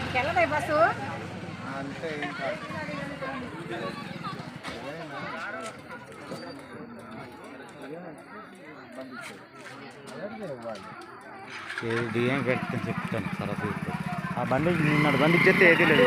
ఇంకెళ్ళదే bus? అంతే. ఏది పెట్టుకుని చెప్తాను సరఫీ ఆ బండి నిన్నటి బండి ఇచ్చేస్తే ఏది లేదు.